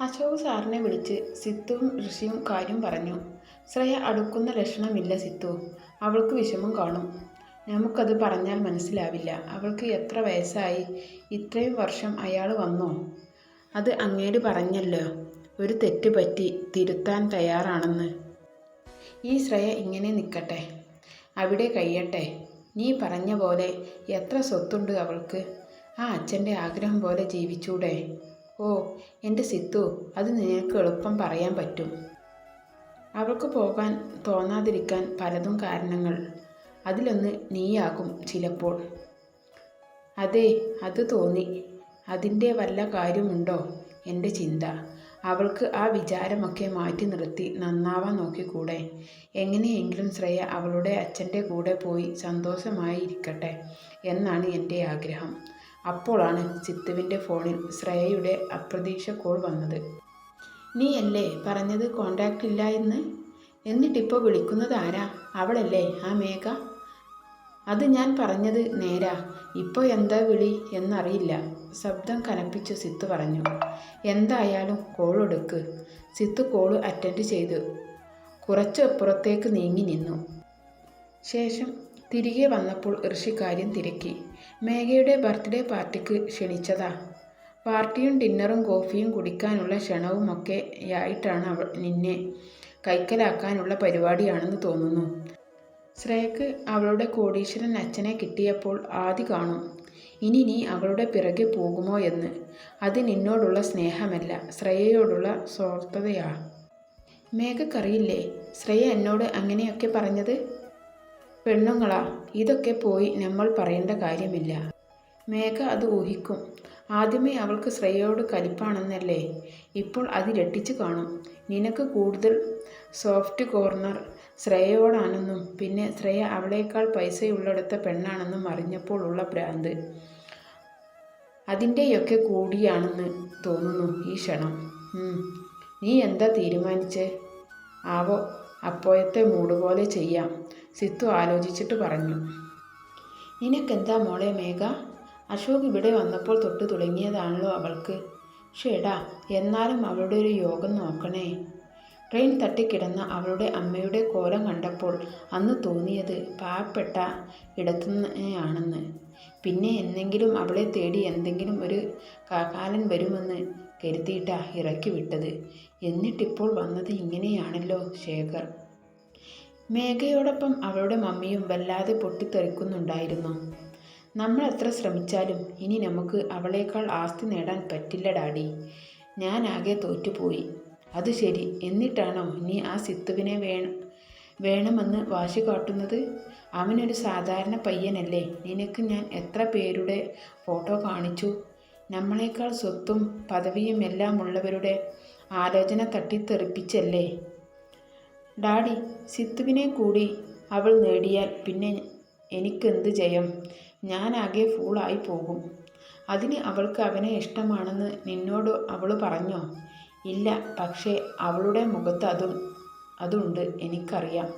അശോക് സാറിനെ വിളിച്ച് സിത്തുവും ഋഷിയും കാര്യം പറഞ്ഞു. ശ്രേയ അടുക്കുന്ന ലക്ഷണമില്ല സിത്തു. അവൾക്ക് വിഷമം കാണും. നമുക്കത് പറഞ്ഞാൽ മനസ്സിലാവില്ല. അവൾക്ക് എത്ര വയസ്സായി? ഇത്രയും വർഷം അയാൾ വന്നോ? അത് അങ്ങേര് പറഞ്ഞല്ലോ. ഒരു തെറ്റ് പറ്റി തിരുത്താൻ തയ്യാറാണെന്ന്. ഈ ശ്രേയ ഇങ്ങനെ നിൽക്കട്ടെ. അവിടെ കഴിയട്ടെ. നീ പറഞ്ഞ പോലെ എത്ര സ്വത്തുണ്ട് അവൾക്ക്? ആ അച്ഛന്റെ ആഗ്രഹം പോലെ ജീവിച്ചൂടെ. ഓ എന്റെ സിത്തു അത് നിനക്ക് എളുപ്പം പറയാൻ പറ്റും. അവൾക്ക് പോകാൻ തോന്നാതിരിക്കാൻ പലതും കാരണങ്ങൾ. അതിലൊന്ന് നീയാകും ചിലപ്പോൾ. അതെ അത് തോന്നി. അതിന്റെ വല്ല കാര്യമുണ്ടോ? എന്റെ ചിന്ത. അവൾക്ക് ആ വിചാരമൊക്കെ മാറ്റി നിർത്തി നന്നാവാൻ നോക്കിക്കൂടെ? എങ്ങനെയെങ്കിലും ശ്രേയ അവളുടെ അച്ഛന്റെ കൂടെ പോയി സന്തോഷമായി ഇരിക്കട്ടെ എന്നാണ് എന്റെ ആഗ്രഹം. അപ്പോഴാണ് ചിത്തുവിന്റെ ഫോണിൽ ശ്രേയയുടെ അപ്രതീക്ഷ കോൾ വന്നത്. നീ അല്ലേ പറഞ്ഞത് കോണ്ടാക്റ്റ് ഇല്ല എന്ന്? എന്നിട്ടിപ്പോൾ വിളിക്കുന്നത് ആരാ? അവളല്ലേ ആ മേഘ? അത് ഞാൻ പറഞ്ഞത് നേരാ. ഇപ്പോൾ എന്താ വിളി എന്നറിയില്ല ശബ്ദം കനപ്പിച്ചു സിത്ത് പറഞ്ഞു. എന്തായാലും കോൾ എടുക്ക് സിത്ത് കോൾ അറ്റൻഡ് ചെയ്തു. കുറച്ച് അപ്പുറത്തേക്ക് നീങ്ങി നിന്നു. ശേഷം തിരികെ വന്നപ്പോൾ ഋഷി കാര്യം തിരക്കി. മേഘയുടെ ബർത്ത്ഡേ പാർട്ടിക്ക് ക്ഷണിച്ചതാ. പാർട്ടിയും ഡിന്നറും കോഫിയും കുടിക്കാനുള്ള ക്ഷണവുമൊക്കെ ആയിട്ടാണ് അവൾ നിന്നെ കൈക്കലാക്കാനുള്ള പരിപാടിയാണെന്ന് തോന്നുന്നു. ശ്രേയക്ക് അവളുടെ കോടീശ്വരൻ അച്ഛനെ കിട്ടിയപ്പോൾ ആദ്യ കാണും. ഇനി നീ അവളുടെ പിറകെ പോകുമോ എന്ന്. അത് നിന്നോടുള്ള സ്നേഹമല്ല ശ്രേയയോടുള്ള സ്വാർത്ഥതയാ. മേഘക്കറിയില്ലേ ശ്രേയ എന്നോട് അങ്ങനെയൊക്കെ പറഞ്ഞത്? പെണ്ണുങ്ങളാ ഇതൊക്കെ പോയി നമ്മൾ പറയേണ്ട കാര്യമില്ല. മേഘ അത് ഊഹിക്കും. ആദ്യമേ അവൾക്ക് ശ്രേയയോട് കലിപ്പാണെന്നല്ലേ? ഇപ്പോൾ അതിരട്ടിച്ച് കാണും. നിനക്ക് കൂടുതൽ സോഫ്റ്റ് കോർണർ ശ്രേയയോടാണെന്നും പിന്നെ ശ്രേയ അവളേക്കാൾ പൈസയുള്ളെടുത്ത പെണ്ണാണെന്നും അറിഞ്ഞപ്പോൾ ഉള്ള ഭ്രാന്ത്. അതിന്റെയൊക്കെ കൂടിയാണെന്ന് തോന്നുന്നു ഈ ക്ഷണം. നീ എന്താ തീരുമാനിച്ചേ? ആവോ അപ്പോഴത്തെ മൂട് പോലെ ചെയ്യാം. സിത്തു ആലോചിച്ചിട്ട് പറഞ്ഞു. നിനക്കെന്താ മോളെ മേഘ? അശോക് ഇവിടെ വന്നപ്പോൾ തൊട്ട് തുടങ്ങിയതാണല്ലോ അവൾക്ക്. ഷേടാ എന്നാലും അവളുടെ ഒരു യോഗം നോക്കണേ ട്രെയിൻ തട്ടിക്കിടന്ന അവളുടെ അമ്മയുടെ കോലം കണ്ടപ്പോൾ അന്ന് തോന്നിയത് പാവപ്പെട്ട ഇടത്തുനിന്നാണെന്ന് പിന്നെ എന്നെങ്കിലും അവളെ തേടി എന്തെങ്കിലും ഒരു കാലൻ വരുമെന്ന് കരുതിയിട്ടാ ഇറക്കി വിട്ടത് എന്നിട്ടിപ്പോൾ വന്നത് ഇങ്ങനെയാണല്ലോ ശേഖർ. മേഘയോടൊപ്പം അവളുടെ മമ്മിയും വല്ലാതെ പൊട്ടിത്തെറിക്കുന്നുണ്ടായിരുന്നു. നമ്മൾ എത്ര ശ്രമിച്ചാലും ഇനി നമുക്ക് അവളേക്കാൾ ആസ്തി നേടാൻ പറ്റില്ല ഡാഡി. ഞാൻ ഞാനാകെ തോറ്റുപോയി. അത് ശരി. എന്നിട്ടാണോ നീ ആ സിത്തുവിനെ വേണം വേണമെന്ന് വാശി കാട്ടുന്നത്? അവനൊരു സാധാരണ പയ്യനല്ലേ. നിനക്ക് ഞാൻ എത്ര പേരുടെ ഫോട്ടോ കാണിച്ചു? നമ്മളെക്കാൾ സ്വത്തും പദവിയും എല്ലാം ഉള്ളവരുടെ ആലോചന തട്ടിത്തെറിപ്പിച്ചല്ലേ? ഡാഡി സിത്തുവിനെ കൂടി അവൾ നേടിയാൽ പിന്നെ എനിക്കെന്ത് ജയം? ഞാനാകെ ഫൂളായി പോകും അതിന് അവൾക്ക് അവനെ ഇഷ്ടമാണെന്ന് നിന്നോട് അവൾ പറഞ്ഞോ? ഇല്ല പക്ഷേ അവളുടെ മുഖത്ത് അതും അതുണ്ട് എനിക്കറിയാം.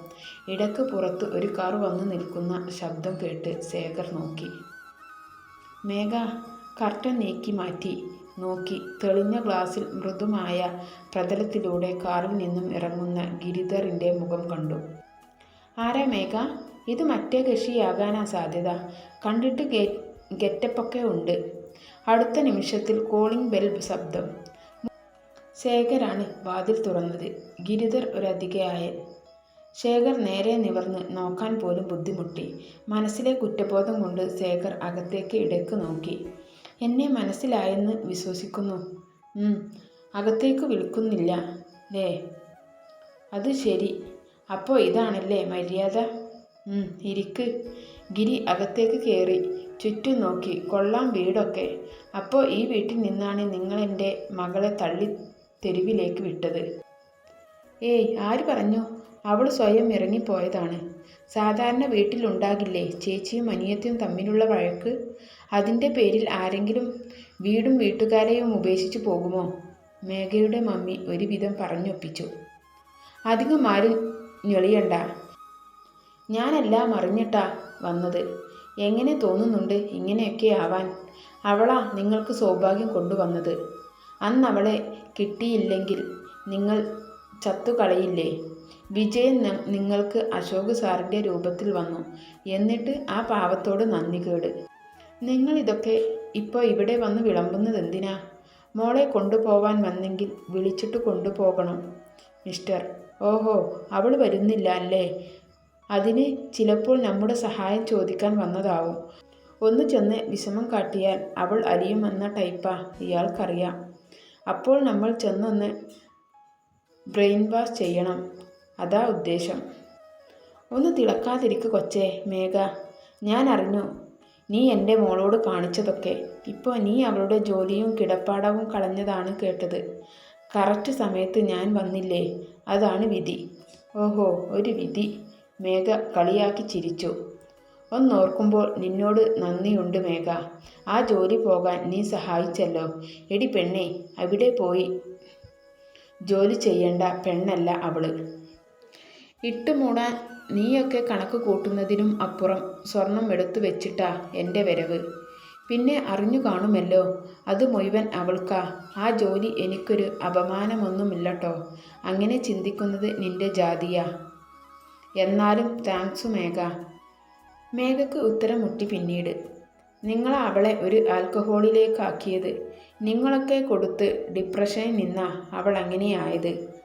ഇടയ്ക്ക് പുറത്ത് ഒരു കാർ വന്നു നിൽക്കുന്ന ശബ്ദം കേട്ട് ശേഖർ നോക്കി. മേഘ കർട്ടൻ നീക്കി മാറ്റി. നോക്കി തെളിഞ്ഞ ഗ്ലാസിൽ മൃദുമായ പ്രതലത്തിലൂടെ കാറിൽ നിന്നും ഇറങ്ങുന്ന ഗിരിധറിന്റെ മുഖം കണ്ടു. ആരാ മേഘ? ഇത് മറ്റേ കൃഷിയാകാനാ സാധ്യത. കണ്ടിട്ട് ഗെ ഗെറ്റപ്പൊക്കെ ഉണ്ട്. അടുത്ത നിമിഷത്തിൽ കോളിംഗ് ബെൽ ശബ്ദം. ശേഖരാണ് വാതിൽ തുറന്നത്. ഗിരിധർ ഒരധികയായ ശേഖർ നേരെ നിവർന്ന് നോക്കാൻ പോലും ബുദ്ധിമുട്ടി. മനസ്സിലെ കുറ്റബോധം കൊണ്ട് ശേഖർ അകത്തേക്ക് ഇടയ്ക്ക് നോക്കി. എന്നെ മനസ്സിലായെന്ന് വിശ്വസിക്കുന്നു. അകത്തേക്ക് വിളിക്കുന്നില്ല. ലേ അത് ശരി. അപ്പോൾ ഇതാണല്ലേ മര്യാദ? ഇരിക്ക്. ഗിരി അകത്തേക്ക് കയറി ചുറ്റും നോക്കി. കൊള്ളാം വീടൊക്കെ. അപ്പോൾ ഈ വീട്ടിൽ നിന്നാണ് നിങ്ങൾ എന്റെ മകളെ തള്ളി തെരുവിലേക്ക് വിട്ടത്. ഏയ് ആര് പറഞ്ഞു? അവൾ സ്വയം ഇറങ്ങിപ്പോയതാണ്. സാധാരണ വീട്ടിലുണ്ടാകില്ലേ ചേച്ചിയും അനിയത്തിയും തമ്മിലുള്ള വഴക്ക്? അതിന്റെ പേരിൽ ആരെങ്കിലും വീടും വീട്ടുകാരെയും ഉപേക്ഷിച്ചു പോകുമോ? മേഘയുടെ മമ്മി ഒരുവിധം പറഞ്ഞൊപ്പിച്ചു. അധികം ആരും ഞെളിയണ്ട. ഞാനെല്ലാം അറിഞ്ഞിട്ടാ വന്നത്. എങ്ങനെ തോന്നുന്നുണ്ട് ഇങ്ങനെയൊക്കെ ആവാൻ? അവളാ നിങ്ങൾക്ക് സൗഭാഗ്യം കൊണ്ടുവന്നത്. അന്നവളെ കിട്ടിയില്ലെങ്കിൽ നിങ്ങൾ ചത്തുകളയില്ലേ? വിജയൻ നിങ്ങൾക്ക് അശോക് സാറിന്റെ രൂപത്തിൽ വന്നു. എന്നിട്ട് ആ പാവത്തോട് നന്ദി കേട്. നിങ്ങൾ ഇതൊക്കെ ഇപ്പോൾ ഇവിടെ വന്ന് വിളമ്പുന്നത് എന്തിനാ? മോളെ കൊണ്ടുപോവാൻ വന്നെങ്കിൽ വിളിച്ചിട്ട് കൊണ്ടുപോകണം. മിസ്റ്റർ ഓഹോ അവൾ വരുന്നില്ല അല്ലേ? അതിന് ചിലപ്പോൾ നമ്മുടെ സഹായം ചോദിക്കാൻ വന്നതാവും. ഒന്ന് ചെന്ന് വിഷമം കാട്ടിയാൽ അവൾ അലിയുമെന്ന ടൈപ്പാ ഇയാൾക്കറിയാം. അപ്പോൾ നമ്മൾ ചെന്നൊന്ന് ബ്രെയിൻ വാഷ് ചെയ്യണം. അതാ ഉദ്ദേശം. ഒന്ന് തിളക്കാതിരിക്ക കൊച്ചേ മേഘ. ഞാൻ അറിഞ്ഞു. നീ എന്റെ മോളോട് കാണിച്ചതൊക്കെ. ഇപ്പോൾ നീ അവളുടെ ജോലിയും കിടപ്പാടവും കളഞ്ഞതാണ് കേട്ടത്. കറക്റ്റ് സമയത്ത് ഞാൻ വന്നില്ലേ? അതാണ് വിധി. ഓഹോ ഒരു വിധി. മേഘ കളിയാക്കി ചിരിച്ചു. ഒന്നോർക്കുമ്പോൾ നിന്നോട് നന്ദിയുണ്ട് മേഘ. ആ ജോലി പോകാൻ നീ സഹായിച്ചല്ലോ. എടി പെണ്ണേ അവിടെ പോയി. ജോലി ചെയ്യേണ്ട പെണ്ണല്ല അവൾ. ഇട്ടുമൂടാൻ നീയൊക്കെ കണക്ക് കൂട്ടുന്നതിനും അപ്പുറം സ്വർണം എടുത്തു വെച്ചിട്ടാ എന്റെ വരവ്. പിന്നെ അറിഞ്ഞു കാണുമല്ലോ അത് മുഴുവൻ അവൾക്കാ. ആ ജോലി എനിക്കൊരു അപമാനമൊന്നുമില്ലട്ടോ. അങ്ങനെ ചിന്തിക്കുന്നത് നിന്റെ ജാതിയാ. എന്നാലും താങ്ക്സ് മേഘ. മേഘയ്ക്ക് ഉത്തരം മുട്ടി പിന്നീട്. നിങ്ങൾ അവളെ ഒരു ആൽക്കഹോളിലേക്കാക്കിയത്. നിങ്ങളൊക്കെ കൊടുത്ത് ഡിപ്രഷനിൽ നിന്നാ അവൾ അങ്ങനെയായത്.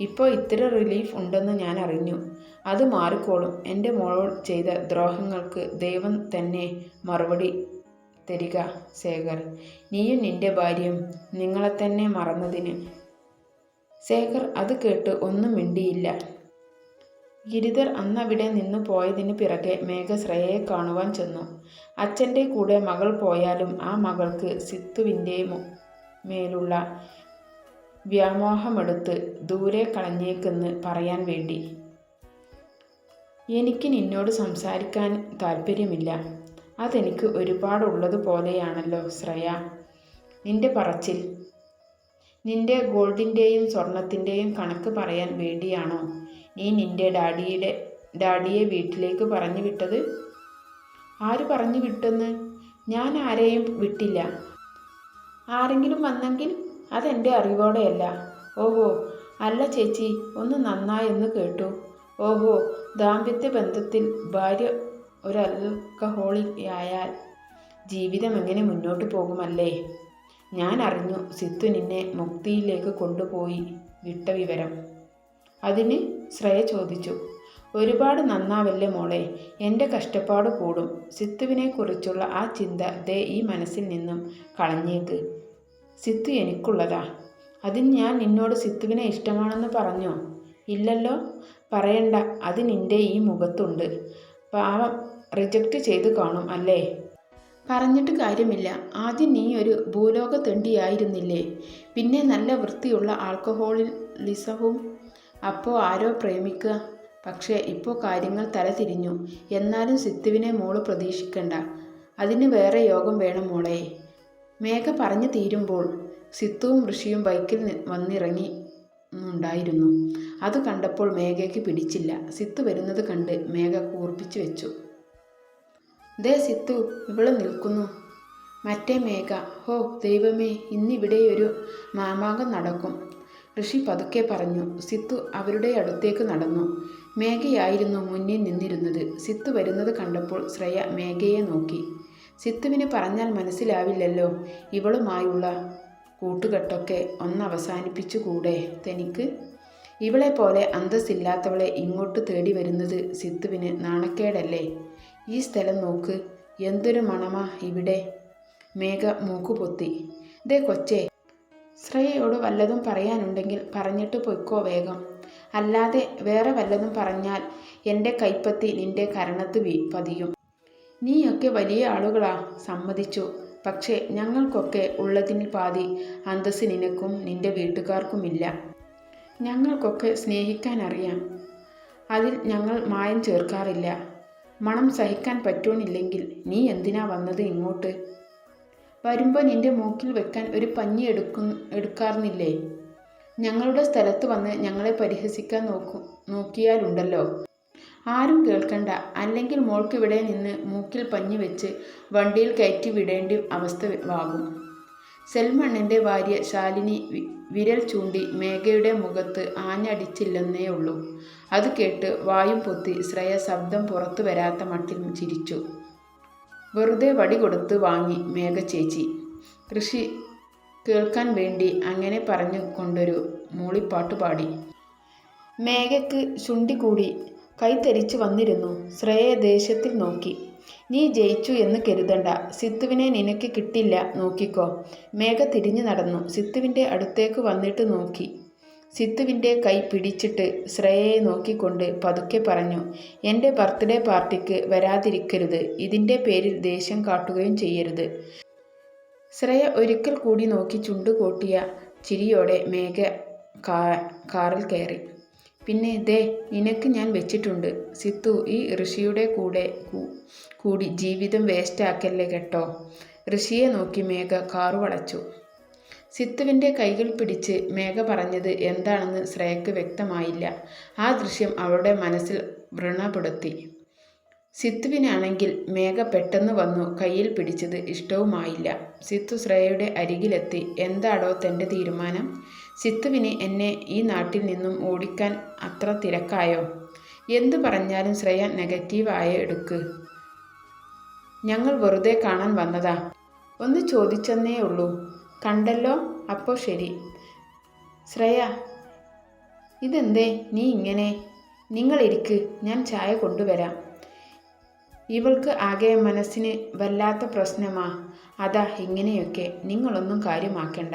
ഇപ്പോൾ ഇത്തിരി റിലീഫ് ഉണ്ടെന്ന് ഞാൻ അറിഞ്ഞു. അത് മാറിക്കോളും. എന്റെ മോളോട് ചെയ്ത ദ്രോഹങ്ങൾക്ക് ദൈവം തന്നെ മറുപടി തരിക ശേഖർ. നീയും നിന്റെ ഭാര്യയും നിങ്ങളെ തന്നെ മറന്നതിന്. ശേഖർ അത് കേട്ട് ഒന്നും മിണ്ടിയില്ല. ഗിരിധർ അന്നവിടെ നിന്ന് പോയതിന് പിറകെ മേഘ ശ്രേയയെ കാണുവാൻ ചെന്നു. അച്ഛന്റെ കൂടെ മകൾ പോയാലും ആ മകൾക്ക് സിത്തുവിന്റെ മേലുള്ള വ്യാമോഹമെടുത്ത് ദൂരെ കളഞ്ഞേക്കെന്ന് പറയാൻ വേണ്ടി. എനിക്ക് നിന്നോട് സംസാരിക്കാൻ താല്പര്യമില്ല. അതെനിക്ക് ഒരുപാടുള്ളതുപോലെയാണല്ലോ ശ്രേയ. നിന്റെ പറച്ചിൽ. നിന്റെ ഗോൾഡിന്റെയും സ്വർണത്തിന്റെയും കണക്ക് പറയാൻ വേണ്ടിയാണോ നീ നിന്റെ ഡാഡിയുടെ ഡാഡിയെ വീട്ടിലേക്ക് പറഞ്ഞു വിട്ടത്? ആര് പറഞ്ഞു വിട്ടെന്ന്? ഞാൻ ആരെയും വിട്ടില്ല. ആരെങ്കിലും വന്നെങ്കിൽ അതെന്റെ അറിവോടെയല്ല. ഓഹോ അല്ല ചേച്ചി ഒന്ന് നന്നായെന്ന് കേട്ടു. ഓഹോ ദാമ്പത്യ ബന്ധത്തിൽ ഭാര്യ ഒരു ആയാൽ ജീവിതം എങ്ങനെ മുന്നോട്ട് പോകുമല്ലേ? ഞാൻ അറിഞ്ഞു സിത്തു നിന്നെ മുക്തിയിലേക്ക് കൊണ്ടുപോയി വിട്ട വിവരം. അതിന് ശ്രേയ ചോദിച്ചു. ഒരുപാട് നന്നാവല്ലേ മോളെ എന്റെ കഷ്ടപ്പാട് കൂടും. സിത്തുവിനെക്കുറിച്ചുള്ള ആ ചിന്ത ദേ ഈ മനസ്സിൽ നിന്നും കളഞ്ഞേക്ക്. സിത്തു എനിക്കുള്ളതാ. അതിന് ഞാൻ നിന്നോട് സിത്തുവിനെ ഇഷ്ടമാണെന്ന് പറഞ്ഞോ? ഇല്ലല്ലോ. പറയണ്ട. അത് നിന്റെ ഈ മുഖത്തുണ്ട്. പാവം. റിജക്റ്റ് ചെയ്തു കാണും അല്ലേ? പറഞ്ഞിട്ട് കാര്യമില്ല. ആദ്യം നീ ഒരു ഭൂലോക തെണ്ടിയായിരുന്നില്ലേ പിന്നെ നല്ല വൃത്തിയുള്ള ആൽക്കഹോളിസവും അപ്പോൾ ആരോ പ്രേമിക്കുക. പക്ഷേ ഇപ്പോൾ കാര്യങ്ങൾ തലതിരിഞ്ഞു. എന്നാലും സിത്തുവിനെ മോൾ പ്രതീക്ഷിക്കണ്ട. അതിന് വേറെ യോഗം വേണം മോളെ. മേഘ പറഞ്ഞു തീരുമ്പോൾ സിത്തുവും ഋഷിയും ബൈക്കിൽ വന്നിറങ്ങി ഉണ്ടായിരുന്നു അത് കണ്ടപ്പോൾ മേഘയ്ക്ക് പിടിച്ചില്ല. സിത്തു വരുന്നത് കണ്ട് മേഘ കൂർപ്പിച്ചു വെച്ചു. ദേ സിത്തു ഇവിടെ നിൽക്കുന്നു. മറ്റേ മേഘ ഹോ ദൈവമേ ഇന്നിവിടെ ഒരു മാമാങ്കം നടക്കും. ഋഷി പതുക്കെ പറഞ്ഞു. സിത്തു അവരുടെ അടുത്തേക്ക് നടന്നു. മേഘയായിരുന്നു മുന്നിൽ നിന്നിരുന്നത്. സിത്തു വരുന്നത് കണ്ടപ്പോൾ ശ്രേയ മേഘയെ നോക്കി. സിത്തുവിന് പറഞ്ഞാൽ മനസ്സിലാവില്ലല്ലോ. ഇവളുമായുള്ള കൂട്ടുകെട്ടൊക്കെ ഒന്നവസാനിപ്പിച്ചുകൂടെ തനിക്ക്? ഇവളെ പോലെ അന്തസ്സില്ലാത്തവളെ ഇങ്ങോട്ട് തേടി വരുന്നത് സിത്തുവിന് നാണക്കേടല്ലേ? ഈ സ്ഥലം നോക്ക് എന്തൊരു മണമാ ഇവിടെ. മേഘ മൂക്കുപൊത്തി. ദേ കൊച്ചേ ശ്രേയയോട് വല്ലതും പറയാനുണ്ടെങ്കിൽ പറഞ്ഞിട്ട് പൊയ്ക്കോ വേഗം. അല്ലാതെ വേറെ വല്ലതും പറഞ്ഞാൽ എന്റെ കൈപ്പത്തി നിന്റെ കരണത്ത് പതിയും. നീയൊക്കെ വലിയ ആളുകളാ സമ്മതിച്ചു. പക്ഷേ ഞങ്ങൾക്കൊക്കെ ഉള്ളതിന് പാതി അന്തസ് നിനക്കും നിന്റെ വീട്ടുകാർക്കുമില്ല. ഞങ്ങൾക്കൊക്കെ സ്നേഹിക്കാൻ അറിയാം അതിൽ ഞങ്ങൾ മായം ചേർക്കാറില്ല. മണം സഹിക്കാൻ പറ്റുന്നില്ലെങ്കിൽ നീ എന്തിനാ വന്നത് ഇങ്ങോട്ട്? വരുമ്പോൾ നിന്റെ മൂക്കിൽ വെക്കാൻ ഒരു പഞ്ഞി എടുക്കു എടുക്കാറുന്നില്ലേ ഞങ്ങളുടെ സ്ഥലത്ത് വന്ന് ഞങ്ങളെ പരിഹസിക്കാൻ നോക്കു നോക്കിയാലുണ്ടല്ലോ. ആരും കേൾക്കണ്ട. അല്ലെങ്കിൽ മോൾക്കിവിടെ നിന്ന് മൂക്കിൽ പഞ്ഞു വെച്ച് വണ്ടിയിൽ കയറ്റി വിടേണ്ടി അവസ്ഥ ആകും സെൽമണ്ണന്റെ ഭാര്യ ശാലിനി വിരൽ ചൂണ്ടി മേഘയുടെ മുഖത്ത് ആഞ്ഞടിച്ചില്ലെന്നേ ഉള്ളൂ. അത് കേട്ട് വായും പൊത്തി ശ്രേയ ശബ്ദം പുറത്തു വരാത്ത മട്ടിൽ ചിരിച്ചു. വെറുതെ വടി കൊടുത്ത് വാങ്ങി മേഘ ചേച്ചി. കൃഷി കേൾക്കാൻ വേണ്ടി അങ്ങനെ പറഞ്ഞു കൊണ്ടൊരു മൂളിപ്പാട്ട് പാടി മേഘയ്ക്ക് ചുണ്ടി കൂടി കൈത്തരിച്ചു വന്നിരുന്നു. ശ്രേയ ദേഷ്യത്തിൽ നോക്കി. നീ ജയിച്ചു എന്ന് കരുതണ്ട. സിത്തുവിനെ നിനക്ക് കിട്ടില്ല. നോക്കിക്കോ. മേഘ തിരിഞ്ഞു നടന്നു. സിത്തുവിന്റെ അടുത്തേക്ക് വന്നിട്ട് നോക്കി. സിത്തുവിന്റെ കൈ പിടിച്ചിട്ട് ശ്രേയയെ നോക്കിക്കൊണ്ട് പതുക്കെ പറഞ്ഞു എന്റെ ബർത്ത്ഡേ പാർട്ടിക്ക് വരാതിരിക്കരുത്. ഇതിന്റെ പേരിൽ ദേഷ്യം കാട്ടുകയും ചെയ്യരുത്. ശ്രേയ ഒരിക്കൽ കൂടി നോക്കി ചുണ്ടുകൂട്ടിയ ചിരിയോടെ മേഘ കാറിൽ കയറി. പിന്നെ ദേ നിനക്ക് ഞാൻ വെച്ചിട്ടുണ്ട്. സിത്തു ഈ ഋഷിയുടെ കൂടെ കൂടി ജീവിതം വേസ്റ്റാക്കല്ലേ കേട്ടോ? ഋഷിയെ നോക്കി മേഘ കാറു വളച്ചു. സിത്തുവിന്റെ കൈകൾ പിടിച്ച് മേഘ പറഞ്ഞത് എന്താണെന്ന് ശ്രേയക്ക് വ്യക്തമായില്ല. ആ ദൃശ്യം അവളുടെ മനസ്സിൽ വ്രണപ്പെടുത്തി. സിത്തുവിനാണെങ്കിൽ മേഘ പെട്ടെന്ന് വന്നു കയ്യിൽ പിടിച്ചത് ഇഷ്ടവുമായില്ല. സിത്തു ശ്രേയയുടെ അരികിലെത്തി. എന്താടോ തന്റെ തീരുമാനം? സിത്തുവിന് എന്നെ ഈ നാട്ടിൽ നിന്നും ഓടിക്കാൻ അത്ര തിരക്കായോ? എന്തു പറഞ്ഞാലും ശ്രേയ നെഗറ്റീവായ എടുക്ക്. ഞങ്ങൾ വെറുതെ കാണാൻ വന്നതാ. ഒന്ന് ചോദിച്ചെന്നേ ഉള്ളൂ. കണ്ടല്ലോ? അപ്പോൾ ശരി. ശ്രേയ ഇതെന്തേ? നീ ഇങ്ങനെ? നിങ്ങളിരിക്ക് ഞാൻ ചായ കൊണ്ടുവരാം. ഇവൾക്ക് ആകെ മനസ്സിന് വല്ലാത്ത പ്രശ്നമാ. അതാ ഇങ്ങനെയൊക്കെ. നിങ്ങളൊന്നും കാര്യമാക്കണ്ട.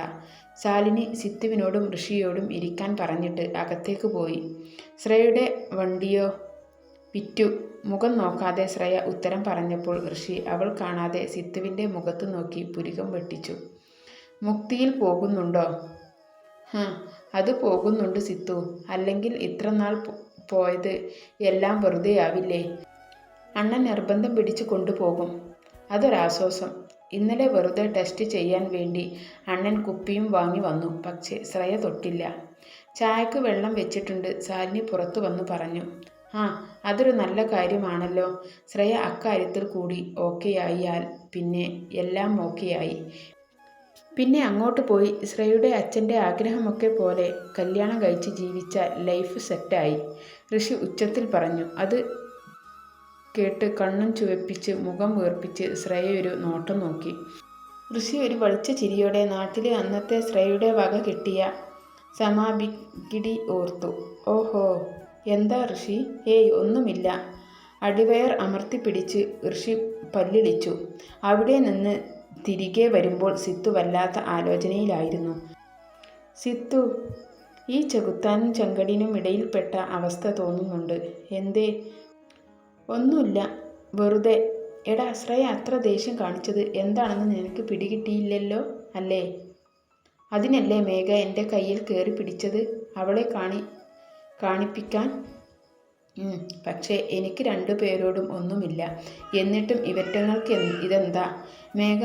ശാലിനി സിത്തുവിനോടും ഋഷിയോടും ഇരിക്കാൻ പറഞ്ഞിട്ട് അകത്തേക്ക് പോയി. ശ്രേയയുടെ വണ്ടിയോ പിറ്റു മുഖം നോക്കാതെ ശ്രേയ ഉത്തരം പറഞ്ഞപ്പോൾ ഋഷി അവൾ കാണാതെ സിത്തുവിന്റെ മുഖത്ത് നോക്കി പുരികം വെട്ടിച്ചു. മുക്തിയിൽ പോകുന്നുണ്ടോ? അത് പോകുന്നുണ്ട് സിത്തു. അല്ലെങ്കിൽ ഇത്ര നാൾ പോയത് എല്ലാം വെറുതെയാവില്ലേ? അണ്ണൻ നിർബന്ധം പിടിച്ചു കൊണ്ടുപോകും. അതൊരാശ്വാസം. ഇന്നലെ വെറുതെ ടെസ്റ്റ് ചെയ്യാൻ വേണ്ടി അണ്ണൻ കുപ്പിയും വാങ്ങി വന്നു. പക്ഷേ ശ്രേയ തൊട്ടില്ല. ചായക്ക് വെള്ളം വെച്ചിട്ടുണ്ട്. ശാലിനി പുറത്തു വന്നു പറഞ്ഞു. ആ അതൊരു നല്ല കാര്യമാണല്ലോ. ശ്രേയ അക്കാര്യത്തിൽ കൂടി ഓക്കെയായാൽ പിന്നെ എല്ലാം ഓക്കെയായി പിന്നെ അങ്ങോട്ട് പോയി. ശ്രേയയുടെ അച്ഛന്റെ ആഗ്രഹമൊക്കെ പോലെ കല്യാണം കഴിച്ച് ജീവിച്ച ലൈഫ് സെറ്റായി ഋഷി ഉച്ചത്തിൽ പറഞ്ഞു. അത് കേട്ട് കണ്ണും ചുവപ്പിച്ച് മുഖം വീർപ്പിച്ച് ശ്രേയ ഒരു നോട്ടം നോക്കി. ഋഷി ഒരു വെളിച്ച ചിരിയോടെ നാട്ടിലെ അന്നത്തെ ശ്രേയയുടെ വക കിട്ടിയ സമാപിക്കിടി ഓർത്തു. ഓഹോ എന്താ ഋഷി? ഏയ് ഒന്നുമില്ല. അടിവയർ അമർത്തി പിടിച്ച് ഋഷി പല്ലിളിച്ചു അവിടെ നിന്ന് തിരികെ വരുമ്പോൾ സിത്തു വല്ലാത്ത ആലോചനയിലായിരുന്നു. സിത്തു ഈ ചെകുത്താനും ചെങ്കടിനും ഇടയിൽപ്പെട്ട അവസ്ഥ തോന്നുന്നുണ്ട്. എന്തേ? ഒന്നുമില്ല. വെറുതെ എടാ ശ്രേയ അത്ര ദേഷ്യം കാണിച്ചത് എന്താണെന്ന് നിനക്ക് പിടികിട്ടിയില്ലല്ലോ അല്ലേ? അതിനല്ലേ മേഘ എന്റെ കയ്യിൽ കയറി പിടിച്ചത് അവളെ കാണി കാണിപ്പിക്കാൻ? പക്ഷേ എനിക്ക് രണ്ടു പേരോടും ഒന്നുമില്ല. എന്നിട്ടും ഇവറ്റങ്ങൾക്ക് ഇതെന്താ? മേഘ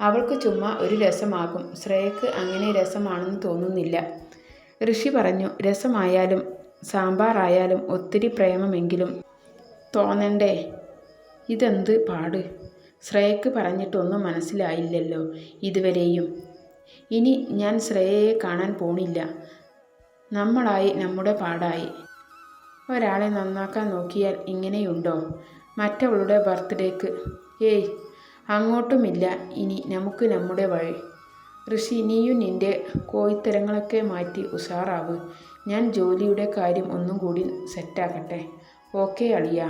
അവൾക്ക് ചുമ്മാ ഒരു രസമാകും. ശ്രേയക്ക് അങ്ങനെ രസമാണെന്ന് തോന്നുന്നില്ല. ഋഷി പറഞ്ഞു രസമായാലും സാമ്പാറായാലും ഒത്തിരി പ്രേമമെങ്കിലും തോന്നണ്ടേ? ഇതെന്ത് പാട്? ശ്രേയക്ക് പറഞ്ഞിട്ടൊന്നും മനസ്സിലായില്ലല്ലോ ഇതുവരെയും. ഇനി ഞാൻ ശ്രേയയെ കാണാൻ പോണില്ല. നമ്മളായി നമ്മുടെ പാടായി. ഒരാളെ നന്നാക്കാൻ നോക്കിയാൽ ഇങ്ങനെയുണ്ടോ? മറ്റവളുടെ ബർത്ത്ഡേക്ക്. ഏയ് അങ്ങോട്ടുമില്ല. ഇനി നമുക്ക് നമ്മുടെ വഴി. ഋഷി നീയും നിന്റെ കോയിത്തരങ്ങളൊക്കെ മാറ്റി ഉഷാറാവ്. ഞാൻ ജോലിയുടെ കാര്യം ഒന്നും കൂടി സെറ്റാക്കട്ടെ. ഓക്കെ അളിയ.